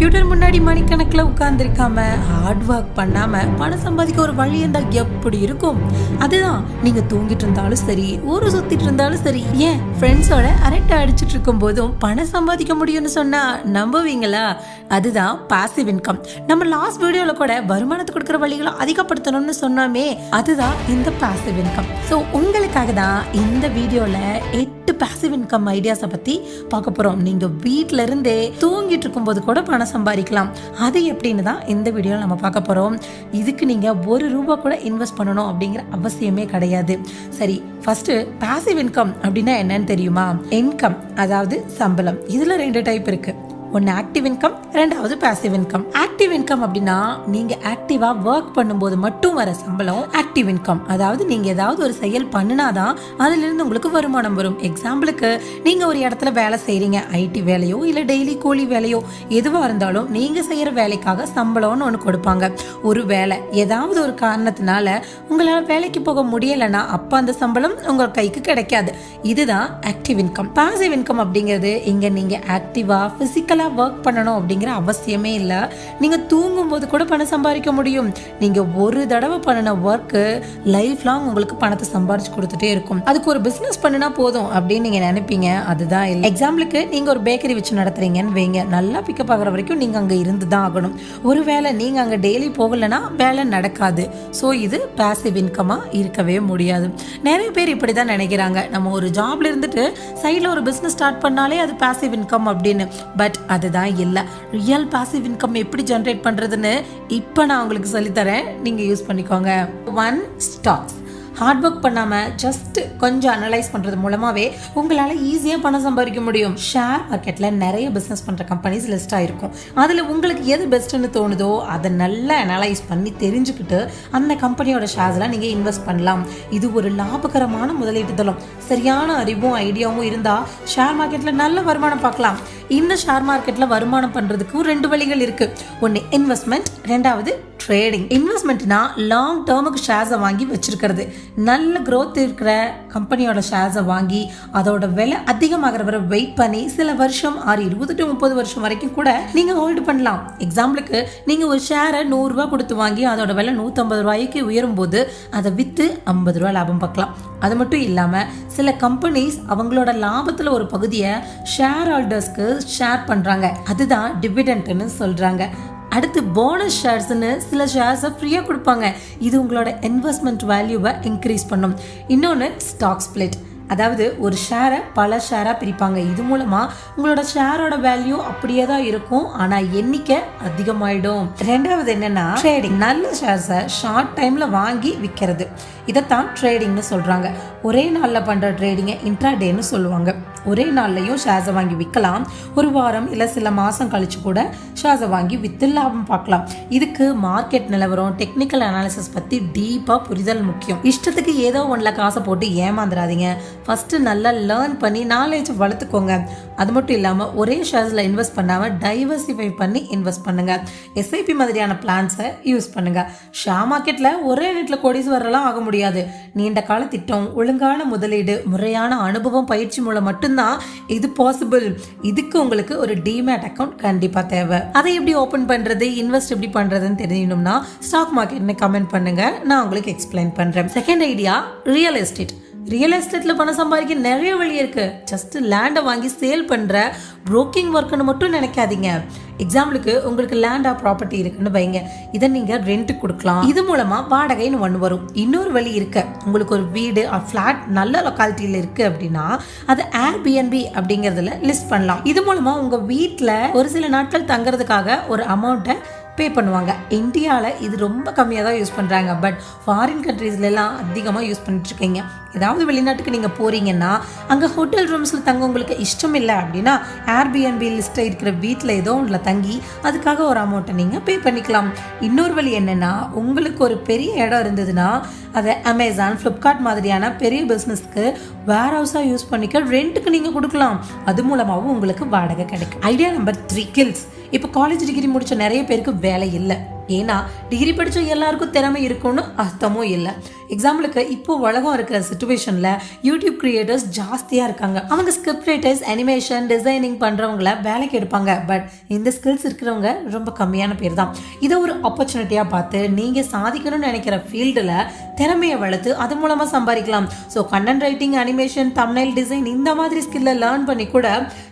Computer முன்னாடி மணிக்கணக்கில் உட்கார்ந்துருக்காம hard work பண்ணாம பணம் சம்பாதிக்க ஒரு வழி இருந்தா எப்படி இருக்கும்? அதுதான் நீங்க தூங்கிட்டு இருந்தாலும் சரி ஊர் சுத்திட்டு இருந்தாலும் சரி ஏன் ஃப்ரெண்ட்ஸோட அரட்டை அடிச்சிட்டு இருக்கும் போதும் பணம் சம்பாதிக்க முடியும்னு சொன்னா நம்புவீங்களா? அதுதான் பாசிவ் இன்கம் நம்ம லாஸ்ட் வீடியோல கூட வருமானத்தை கொடுக்குற வழிகளை அதிகப்படுத்தணும்னு சொன்னோமே அதுதான் இந்த பாசிவ் இன்கம் ஸோ உங்களுக்காக தான் இந்த வீடியோல எட்டு பாசிவ் இன்கம் ஐடியாஸை பத்தி பார்க்க போறோம். நீங்க வீட்டில இருந்தே தூங்கிட்டு இருக்கும்போது கூட பணம் சம்பாதிக்கலாம். அது எப்படின்னு தான் இந்த வீடியோவில் நம்ம பார்க்க போறோம். இதுக்கு நீங்க ஒரு ரூபா கூட இன்வெஸ்ட் பண்ணணும் அப்படிங்கிற அவசியமே கிடையாது. சரி ஃபர்ஸ்ட் பாசிவ் இன்கம் அப்படின்னா என்னன்னு தெரியுமா? இன்கம் அதாவது சம்பளம். இதுல ரெண்டு டைப் இருக்கு. ஒன்று ஆக்டிவ் இன்கம் ரெண்டாவது பாசிவ் இன்கம் ஆக்டிவ் இன்கம் அப்படின்னா நீங்க ஆக்டிவா ஒர்க் பண்ணும்போது மட்டும் வர சம்பளம் ஆக்டிவ் இன்கம் அதாவது நீங்க ஏதாவது ஒரு செயல் பண்ணினாதான் அதுல இருந்து உங்களுக்கு வருமானம் வரும். எக்ஸாம்பிளுக்கு நீங்க ஒரு இடத்துல வேலை செய்யறீங்க ஐடி வேலையோ இல்ல டெய்லி கூலி வேலையோ எதுவா இருந்தாலும் நீங்க செய்யற வேலைக்காக சம்பளம்னு ஒன்று கொடுப்பாங்க. ஒரு வேலை ஏதாவது ஒரு காரணத்தினால உங்களால் வேலைக்கு போக முடியலைன்னா அப்ப அந்த சம்பளம் உங்க கைக்கு கிடைக்காது. இதுதான் ஆக்டிவ் இன்கம் பாசிவ் இன்கம் அப்படிங்கிறது இங்க நீங்க ஆக்டிவா பிசிக்கலா ஒர்க் பண்ணணும் அப்படிங்கிற அவசியமே இல்லை. நீங்கள் தூங்கும்போது கூட பணம் சம்பாதிக்க முடியும். நீங்கள் ஒரு தடவை பண்ணின ஒர்க்கு லைஃப் லாங் உங்களுக்கு பணத்தை சம்பாரிச்சு கொடுத்துட்டே இருக்கும். அதுக்கு ஒரு பிஸ்னஸ் பண்ணினா போதும் அப்படின்னு நீங்கள் நினைப்பீங்க. அதுதான் இல்லை. எக்ஸாம்பிளுக்கு நீங்கள் ஒரு பேக்கரி வச்சு நடத்துறீங்கன்னு வைங்க. நல்லா பிக்கப் ஆகிற வரைக்கும் நீங்கள் அங்கே இருந்து தான் ஆகணும். ஒருவேளை நீங்கள் அங்கே டெய்லி போகலைன்னா வேலை நடக்காது. ஸோ இது பேசிவ் இன்கமாக இருக்கவே முடியாது. நிறைய பேர் இப்படி தான் நினைக்கிறாங்க. நம்ம ஒரு ஜாப்ல இருந்துட்டு சைடில் ஒரு பிஸ்னஸ் ஸ்டார்ட் பண்ணாலே அது பேசிவ் இன்கம் அப்படின்னு. பட் அதுதான் இல்லை. ரியல் பாசிவ் இன்கம் எப்படி ஜென்ரேட் பண்ணுறதுன்னு இப்போ நான் உங்களுக்கு சொல்லித்தரேன். நீங்கள் யூஸ் பண்ணிக்கோங்க. ஒன் ஸ்டாக்ஸ் ஹார்ட் ஒர்க் பண்ணாமல் ஜஸ்ட் கொஞ்சம் அனலைஸ் பண்ணுறது மூலமாகவே உங்களால் ஈஸியாக பணம் சம்பாதிக்க முடியும். ஷேர் மார்க்கெட்டில் நிறைய பிஸ்னஸ் பண்ணுற கம்பெனிஸ் லிஸ்ட் ஆகிருக்கும் அதில் உங்களுக்கு எது பெஸ்ட்டுன்னு தோணுதோ அதை நல்லா அனலைஸ் பண்ணி தெரிஞ்சுக்கிட்டு அந்த கம்பெனியோட ஷேர்ஸ்லாம் நீங்கள் இன்வெஸ்ட் பண்ணலாம். இது ஒரு லாபகரமான முதலீட்டு தளம் சரியான அறிவும் ஐடியாவும் இருந்தால் ஷேர் மார்க்கெட்டில் நல்ல வருமானம் பார்க்கலாம். இந்த ஷேர் மார்க்கெட்டில் வருமானம் பண்ணுறதுக்கும் ரெண்டு வழிகள் இருக்குது ஒன்று இன்வெஸ்ட்மெண்ட் ரெண்டாவது ட்ரேடிங் இன்வெஸ்ட்மெண்ட்னா லாங் டேர்முக்கு ஷேர்ஸை வாங்கி வச்சிருக்கிறது. நல்ல க்ரோத் இருக்கிற கம்பெனியோட ஷேர்ஸை வாங்கி அதோட விலை அதிகமாகிற வரை வெயிட் பண்ணி சில வருஷம் ஆறு இருபது டு முப்பது வருஷம் வரைக்கும் கூட நீங்கள் ஹோல்டு பண்ணலாம். எக்ஸாம்பிளுக்கு நீங்கள் ஒரு ஷேரை நூறுரூவா கொடுத்து வாங்கி அதோட விலை நூற்றம்பது ரூபாய்க்கு உயரும் போது அதை விற்று ஐம்பது ரூபா லாபம் பார்க்கலாம். அது மட்டும் இல்லாமல் சில கம்பெனிஸ் அவங்களோட லாபத்தில் ஒரு பகுதியை ஷேர் ஹோல்டர்ஸ்க்கு ஷேர் பண்ணுறாங்க அதுதான் டிவிடெண்ட்னு சொல்கிறாங்க அடுத்து போனஸ் ஷேர்ஸ்னு சில ஷேர்ஸை ஃப்ரீயாக கொடுப்பாங்க. இது உங்களோட இன்வெஸ்ட்மெண்ட் வேல்யூவை இன்க்ரீஸ் பண்ணும். இன்னொன்று ஸ்டாக் ஸ்பிளிட் அதாவது ஒரு ஷேரை பல ஷேராக பிரிப்பாங்க. இது மூலமாக உங்களோட ஷேரோட வேல்யூ அப்படியே தான் இருக்கும். ஆனால் எண்ணிக்கை அதிகமாயிடும். ரெண்டாவது என்னென்னா ட்ரேடிங் நல்ல ஷேர்ஸை ஷார்ட் டைமில் வாங்கி விற்கிறது இதைத்தான் ட்ரேடிங்னு சொல்கிறாங்க ஒரே நாளில் பண்ணுற ட்ரேடிங்கை இன்ட்ராடேன்னு சொல்லுவாங்க. ஒரே நாள்லையும் ஷேர்ஸை வாங்கி விற்கலாம் ஒரு வாரம் இல்லை சில மாதம் கழிச்சு கூட ஷேர்ஸை வாங்கி விற்று லாபம் பார்க்கலாம். இதுக்கு மார்க்கெட் நிலவரம் டெக்னிக்கல் அனாலிசிஸ் பற்றி டீப்பாக புரிதல் முக்கியம். இஷ்டத்துக்கு ஏதோ ஒன்றில் காசை போட்டு ஏமாந்துடாதீங்க ஃபஸ்ட்டு நல்லா லேர்ன் பண்ணி நாலேஜ் வளர்த்துக்கோங்க. அது மட்டும் இல்லாமல் ஒரே ஷேர்ஸில் இன்வெஸ்ட் பண்ணாமல் டைவர்சிஃபை பண்ணி இன்வெஸ்ட் பண்ணுங்கள் எஸ்ஐபி மாதிரியான பிளான்ஸை யூஸ் பண்ணுங்கள் ஷேர் மார்க்கெட்டில் ஒரே ரேட்டில் கோடீஸ்வரெல்லாம் ஆக முடியாது. நீண்ட கால திட்டம் ஒழுங்கான முதலீடு முறையான அனுபவம் பயிற்சி மூலம் மட்டும்தான் இது பாசிபிள் இதுக்கு உங்களுக்கு ஒரு டிமேட் அக்கௌண்ட் கண்டிப்பாக தேவை. அதை எப்படி ஓப்பன் பண்ணுறது இன்வெஸ்ட் எப்படி பண்ணுறதுன்னு தெரியணும்னா ஸ்டாக் மார்க்கெட்னு கமெண்ட் பண்ணுங்கள் நான் உங்களுக்கு எக்ஸ்பிளைன் பண்ணுறேன் second idea real estate real எஸ்டேட்டில் பணம் சம்பாதிக்க நிறைய வழி இருக்குது ஜஸ்ட்டு லேண்டை வாங்கி சேல் பண்ணுற ப்ரோக்கிங் ஒர்க்குன்னு மட்டும் நினைக்காதீங்க. எக்ஸாம்பிளுக்கு உங்களுக்கு லேண்டா ப்ராப்பர்ட்டி இருக்குன்னு வைங்க. இதை நீங்கள் ரெண்ட் கொடுக்கலாம். இது மூலமாக வாடகைன்னு ஒன்று வரும். இன்னொரு வழி இருக்கு. உங்களுக்கு ஒரு வீடு ஃப்ளாட் நல்ல லொக்காலிட்டியில் இருக்குது அப்படின்னா அது ஏர்பிஎன்பி அப்படிங்கிறதுல லிஸ்ட் பண்ணலாம். இது மூலமாக உங்கள் வீட்டில் ஒரு சில நாட்கள் தங்குறதுக்காக ஒரு அமௌண்ட்டை பே பண்ணுவாங்க. இந்தியாவில் இது ரொம்ப கம்மியாக தான் யூஸ் பண்ணுறாங்க பட் ஃபாரின் கண்ட்ரீஸ்லாம் அதிகமாக யூஸ் பண்ணிட்டுருக்கீங்க. ஏதாவது வெளிநாட்டுக்கு நீங்கள் போகிறீங்கன்னா அங்கே ஹோட்டல் ரூம்ஸில் தங்க உங்களுக்கு இஷ்டம் இல்லை அப்படின்னா ஏர்பிஎன்பி லிஸ்ட்டில் இருக்கிற வீட்டில் ஏதோ ஒன்றில் தங்கி அதுக்காக ஒரு அமௌண்ட்டை நீங்கள் பே பண்ணிக்கலாம். இன்னொரு வழி என்னென்னா உங்களுக்கு ஒரு பெரிய இடம் இருந்ததுன்னா அதை அமேசான் ஃப்ளிப்கார்ட் மாதிரியான பெரிய பிஸ்னஸ்க்கு வேர் ஹவுஸாக யூஸ் பண்ணிக்க ரெண்ட்டுக்கு நீங்கள் கொடுக்கலாம். அது மூலமாகவும் உங்களுக்கு வாடகை கிடைக்கும். ஐடியா நம்பர் த்ரீ கில்ஸ் இப்போ காலேஜ் டிகிரி முடித்த நிறைய பேருக்கு வேலை இல்லை. ஏன்னா டிகிரி படித்த எல்லாருக்கும் திறமை இருக்கும்னு அர்த்தமும் இல்லை. எக்ஸாம்பிளுக்கு இப்போ உலகம் இருக்கிற சுச்சுவேஷனில் யூடியூப் கிரியேட்டர்ஸ் ஜாஸ்தியாக இருக்காங்க. அவங்க ஸ்கிரிப்ட் ரைட்டர்ஸ் அனிமேஷன் டிசைனிங் பண்ணுறவங்கள வேலைக்கு எடுப்பாங்க. பட் இந்த ஸ்கில்ஸ் இருக்கிறவங்க ரொம்ப கம்மியான பேர் தான். இதை ஒரு ஆப்பர்ச்சுனிட்டியாக பார்த்து நீங்கள் சாதிக்கணும்னு நினைக்கிற ஃபீல்டில் திறமையை வளர்த்து அது மூலமாக சம்பாதிக்கலாம். So content writing animation Tamil design இந்த மாதிரி ஸ்கில்லை லேர்ன் பண்ணி கூட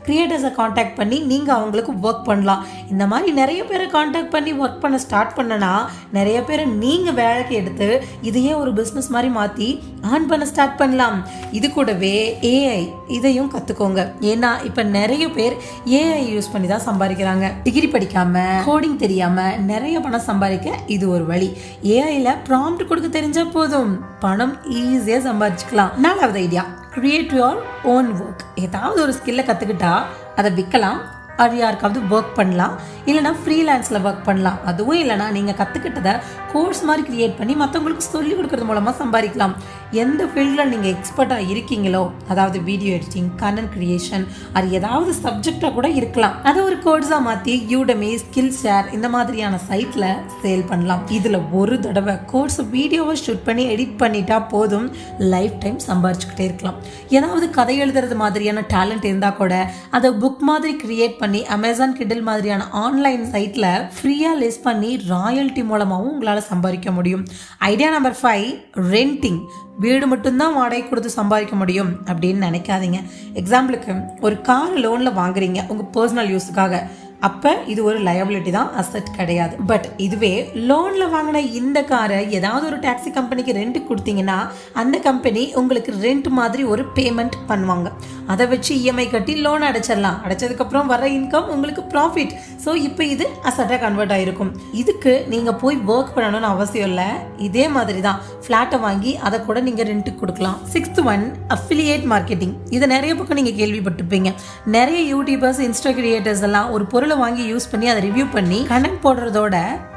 கிரியேட்டர்ஸை காண்டாக்ட் பண்ணி நீங்கள் அவங்களுக்கு ஒர்க் பண்ணலாம். இந்த மாதிரி நிறைய பேரை காண்டாக்ட் பண்ணி ஒர்க் பண்ண ஸ்டார்ட் ஸ்டார்ட் பண்ணனா நிறைய பேர் நீங்கள் வேலைக்கு எடுத்து இதையே ஒரு பிஸ்னஸ் மாதிரி மாற்றி ஆன் பண்ண ஸ்டார்ட் பண்ணலாம். இது கூடவே ஏஐ இதையும் கற்றுக்கோங்க ஏன்னா இப்போ நிறைய பேர் ஏஐ யூஸ் பண்ணி தான் சம்பாதிக்கிறாங்க. டிகிரி படிக்காம கோடிங் தெரியாம நிறைய பணம் சம்பாதிக்க இது ஒரு வழி. ஏஐல ப்ராம்ப்ட் கொடுக்க தெரிஞ்சால் போதும். பணம் ஈஸியாக சம்பாதிச்சுக்கலாம். நாலாவது idea create your own work ஏதாவது ஒரு ஸ்கில்லை கற்றுக்கிட்டா அதை விற்கலாம் அது யாருக்காவது ஒர்க் பண்ணலாம். இல்லைனா ஃப்ரீலான்ஸில் ஒர்க் பண்ணலாம். அதுவும் இல்லைனா நீங்கள் கற்றுக்கிட்டதை கோர்ஸ் மாதிரி க்ரியேட் பண்ணி மற்றவங்களுக்கு சொல்லிக் கொடுக்கறது மூலமாக சம்பாதிக்கலாம். எந்த ஃபீல்டில் நீங்கள் எக்ஸ்பர்ட்டாக இருக்கீங்களோ அதாவது வீடியோ எடிட்டிங் கண்டென்ட் கிரியேஷன் அது ஏதாவது சப்ஜெக்டாக கூட இருக்கலாம். அதை ஒரு கோர்ஸாக மாற்றி யூடமி ஸ்கில் ஷேர் இந்த மாதிரியான சைட்டில் சேல் பண்ணலாம். இதில் ஒரு தடவை கோர்ஸ் வீடியோவை ஷூட் பண்ணி எடிட் பண்ணிட்டா போதும். லைஃப் டைம் சம்பாரிச்சுக்கிட்டே இருக்கலாம். ஏதாவது கதை எழுதுறது மாதிரியான டேலண்ட் இருந்தால் கூட அதை புக் மாதிரி கிரியேட் பண்ணி பண்ணி அமேசான் கிடில் மாதிரியான ஆன்லைன் சைட்டில் ஃப்ரீயாக லிஸ்ட் பண்ணி ராயல்ட்டி மூலமாகவும் உங்களால் சம்பாதிக்க முடியும். ஐடியா நம்பர் ஃபைவ் ரெண்டிங் வீடு மட்டும்தான் வாடகை கொடுத்து சம்பாதிக்க முடியும் அப்படின்னு நினைக்காதீங்க. எக்ஸாம்பிளுக்கு ஒரு கார் லோனில் வாங்குறீங்க உங்கள் பர்சனல் யூஸுக்காக அப்போ இது ஒரு லயபிலிட்டி தான் அசட் கிடையாது. பட் இதுவே லோனில் வாங்கின இந்த காரை ஏதாவது ஒரு டாக்ஸி கம்பெனிக்கு ரெண்ட் கொடுத்தீங்கன்னா அந்த கம்பெனி உங்களுக்கு ரெண்ட் மாதிரி ஒரு பேமெண்ட் பண்ணுவாங்க. அதை வச்சு இஎம்ஐ கட்டி லோன் அடைச்சிடலாம். அடைச்சதுக்கப்புறம் வர இன்கம் உங்களுக்கு ப்ராஃபிட் ஸோ இப்போ இது அசட்டாக கன்வெர்ட் ஆகிருக்கும் இதுக்கு நீங்கள் போய் ஒர்க் பண்ணணும்னு அவசியம் இல்லை. இதே மாதிரி தான் ஃப்ளாட்டை வாங்கி அதை கூட நீங்கள் ரெண்ட்டுக்கு கொடுக்கலாம். சிக்ஸ்த் ஒன் அஃபிலியேட் மார்க்கெட்டிங் இதை நிறைய பக்கம் நீங்கள் கேள்விப்பட்டிருப்பீங்க. நிறைய யூடியூபர்ஸ் இன்ஸ்டா கிரியேட்டர்ஸ் எல்லாம் ஒரு பொருளை வாங்கி யூஸ் பண்ணி அதை ரிவ்யூ பண்ணி கனெக்ட் போடுறதோட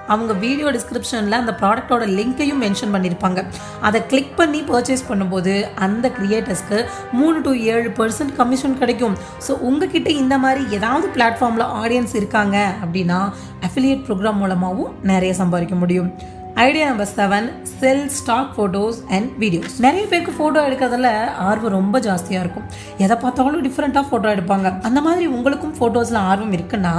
அவங்க வீடியோ டிஸ்கிரிப்ஷனில் அந்த ப்ராடக்ட்டோட லிங்க்கையும் மென்ஷன் பண்ணியிருப்பாங்க அதை கிளிக் பண்ணி பர்ச்சேஸ் பண்ணும்போது அந்த கிரியேட்டர்ஸ்க்கு மூணு டு ஏழு பர்சன்ட் கமிஷன் கிடைக்கும். ஸோ உங்ககிட்ட இந்த மாதிரி ஏதாவது பிளாட்ஃபார்மில் ஆடியன்ஸ் இருக்காங்க அப்படின்னா அஃபிலியேட் ப்ரோக்ராம் மூலமாகவும் நிறைய சம்பாதிக்க முடியும். Idea number seven sell stock photos and videos நிறைய பேருக்கு ஃபோட்டோ எடுக்கிறதுல ஆர்வம் ரொம்ப ஜாஸ்தியாக இருக்கும். எதை பார்த்தாலும் டிஃப்ரெண்ட்டாக ஃபோட்டோ எடுப்பாங்க. அந்த மாதிரி உங்களுக்கும் ஃபோட்டோஸில் ஆர்வம் இருக்குன்னா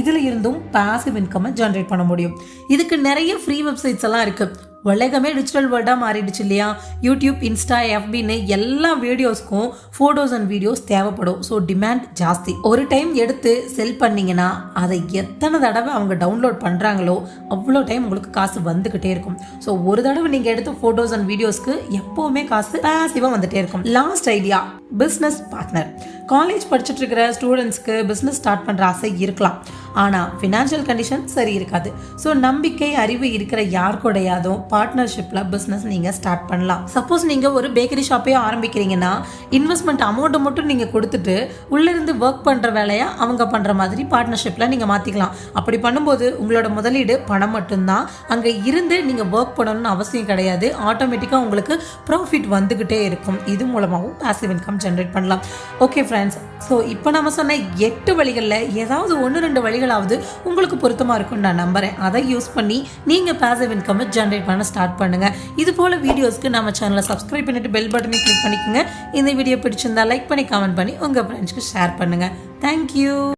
இதில் இருந்தும் பாசிவ் இன்கம்மை ஜென்ரேட் பண்ண முடியும். இதுக்கு நிறைய ஃப்ரீ வெப்சைட்ஸ் எல்லாம் இருக்குது உலகமே டிஜிட்டல் வேர்ல்டாக மாறிடுச்சு இல்லையா? யூடியூப் இன்ஸ்டா எஃபின்னு எல்லா வீடியோஸ்க்கும் ஃபோட்டோஸ் அண்ட் வீடியோஸ் தேவைப்படும். ஸோ டிமாண்ட் ஜாஸ்தி. ஒரு டைம் எடுத்து செல் பண்ணிங்கன்னா அதை எத்தனை தடவை அவங்க டவுன்லோட் பண்ணுறாங்களோ அவ்வளோ டைம் உங்களுக்கு காசு வந்துக்கிட்டே இருக்கும். ஸோ ஒரு தடவை நீங்கள் எடுத்த ஃபோட்டோஸ் அண்ட் வீடியோஸ்க்கு எப்போவுமே காசு பேசிவாக வந்துகிட்டே இருக்கும். Last idea business partner college படிச்சுட்டு இருக்கிற ஸ்டூடெண்ட்ஸ்க்கு பிஸ்னஸ் ஸ்டார்ட் பண்ணுற ஆசை இருக்கலாம். ஆனால் ஃபினான்ஷியல் கண்டிஷன் சரி இருக்காது. ஸோ நம்பிக்கை அறிவு இருக்கிற யார் கூடயாதும் பார்ட்னர்ஷிப்பில் பிஸ்னஸ் நீங்கள் ஸ்டார்ட் பண்ணலாம். சப்போஸ் நீங்கள் ஒரு பேக்கரி ஷாப்பே ஆரம்பிக்கிறீங்கன்னா இன்வெஸ்ட்மெண்ட் அமௌண்ட்டை மட்டும் நீங்கள் கொடுத்துட்டு உள்ளேருந்து ஒர்க் பண்ணுற வேலையை அவங்க பண்ணுற மாதிரி பார்ட்னர்ஷிப்பில் நீங்கள் மாற்றிக்கலாம் அப்படி பண்ணும்போது உங்களோட முதலீடு பணம் மட்டும்தான். அங்கே இருந்து நீங்கள் ஒர்க் பண்ணணும்னு அவசியம் கிடையாது. ஆட்டோமேட்டிக்காக உங்களுக்கு ப்ராஃபிட் வந்துக்கிட்டே இருக்கும். இது மூலமாகவும் பாசிவ் இன்கம் ஜென்ரேட் பண்ணலாம். ஓகே ஃப்ரெண்ட்ஸ் ஸோ இப்போ நம்ம சொன்ன எட்டு வழிகளில் ஏதாவது ஒன்று ரெண்டு வழிகளாவது உங்களுக்கு பொருத்தமாக இருக்கும்னு நான் நம்புகிறேன் அதை யூஸ் பண்ணி நீங்கள் பேசிவ் இன்கம்மை ஜென்ரேட் பண்ண ஸ்டார்ட் பண்ணுங்கள் இது போல் வீடியோஸ்க்கு நம்ம சேனலை சப்ஸ்கிரைப் பண்ணிட்டு பெல் பட்டனை கிளிக் பண்ணிக்கோங்க. இந்த வீடியோ பிடிச்சிருந்தா லைக் பண்ணி கமெண்ட் பண்ணி உங்கள் ஃப்ரெண்ட்ஸ்க்கு ஷேர் பண்ணுங்கள் தேங்க்யூ